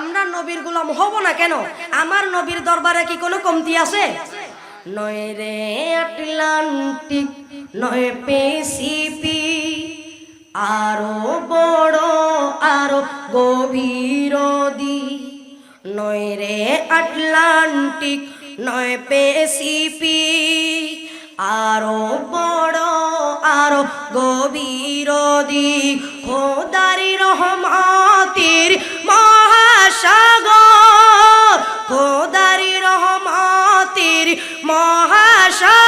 আমরা নবীর গোলাম হব না কেন? আমার নবীর দরবারে কি কোনো কমতি আছে? নয় রে আটলান্টিক নয় পেসিপি, আরও বড়, আরও গভীর নয় রে আটলান্টিক, নয় পেসিফিক আরও বড়, আরও গভীর খোদারি রহমাতির মহাসাগর, খোদারি রহমাতির মহাসাগর,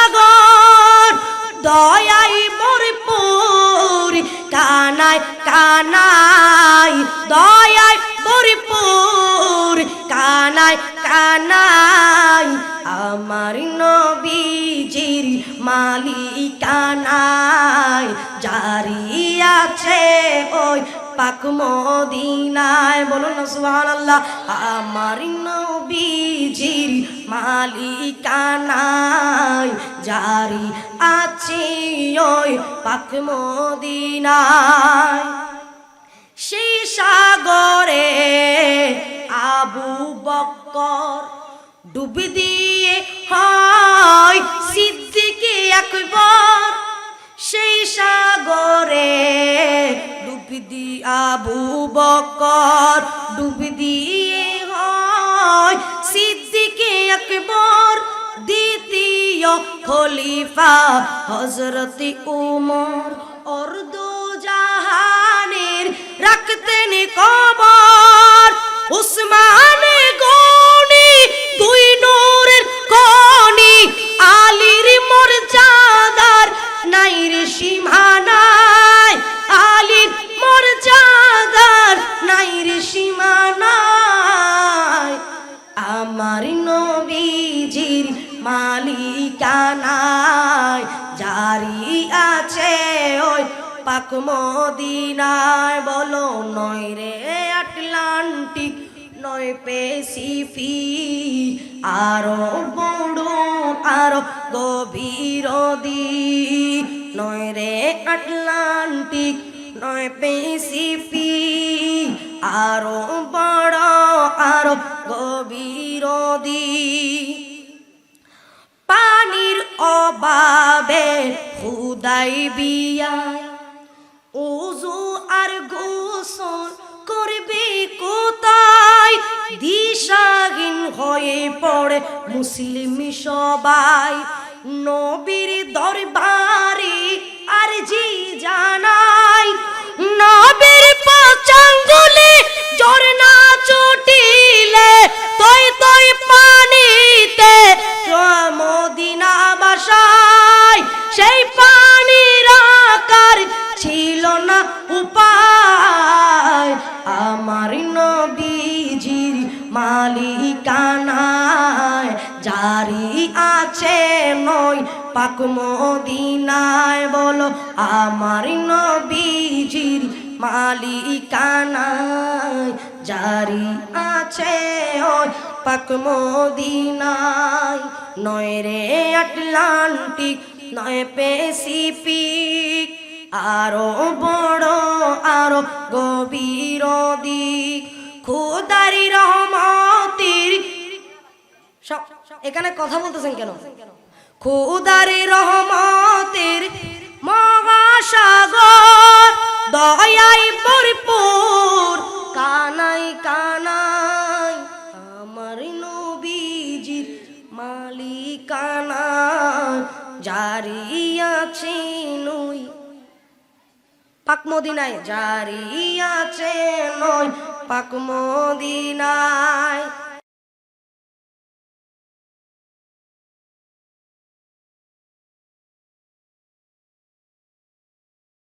দয়াই ভরপুর কানাই কানাই দয়াই ভরপুর কানাই কানাই আমার নবীজির মালিকানাই জারি আছে ওই পাক মদিনায় বলুন না সুবহানাল্লাহ। আমার নবীজির মালিকানাই জারি আছে ওই পাক মদিনায়। সেই সাগরে আবু বক্কর ডুব দিয়ে ডুব দিয়ে আবু বক্কর ডুব দিয়ে হয় সিদ্দিকে একবার দ্বিতীয় খলিফা হজরতি উমর। মালিকানায়, জারি আছে ওই পাক মদিনায়। বলো, নয় রে আটলান্টিক, নয় পেসিফি আরও বড় আরও গভীর নয় রে আটলান্টিক, নয় পেসিফি আরও বড় আরও গভীর দিক খুদাই বিয়া। ওজু আর গোসল করবে কোথায়? দিশাহীন হয়ে পড়ে মুসলিম সবাই। নবীর দরবারে উপায়। আমার নবীজির মালিকানায় জারি আছে নয় পাক মদিনায়, বলো আমার নবীজির মালিকানায় জারি আছে ওই পাক মদিনায়। নয় রে আটলান্টিক, নয় পেসিফিক আরও বড় আরও গভীর দিক। খুদারি রহমতির এখানে কথা বলতেছেন কেন? খুদারি রহমতের পাক মদিনায় জারি আছে নয় পাক মদিনায়।